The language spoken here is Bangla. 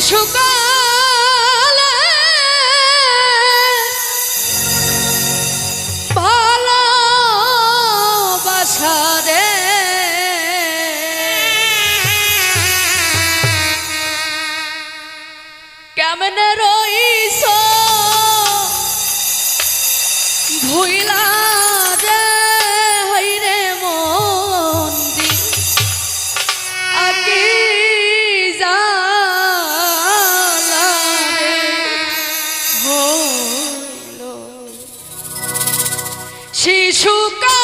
শিশুকালে রে কেমনে রইছ শিশুকালে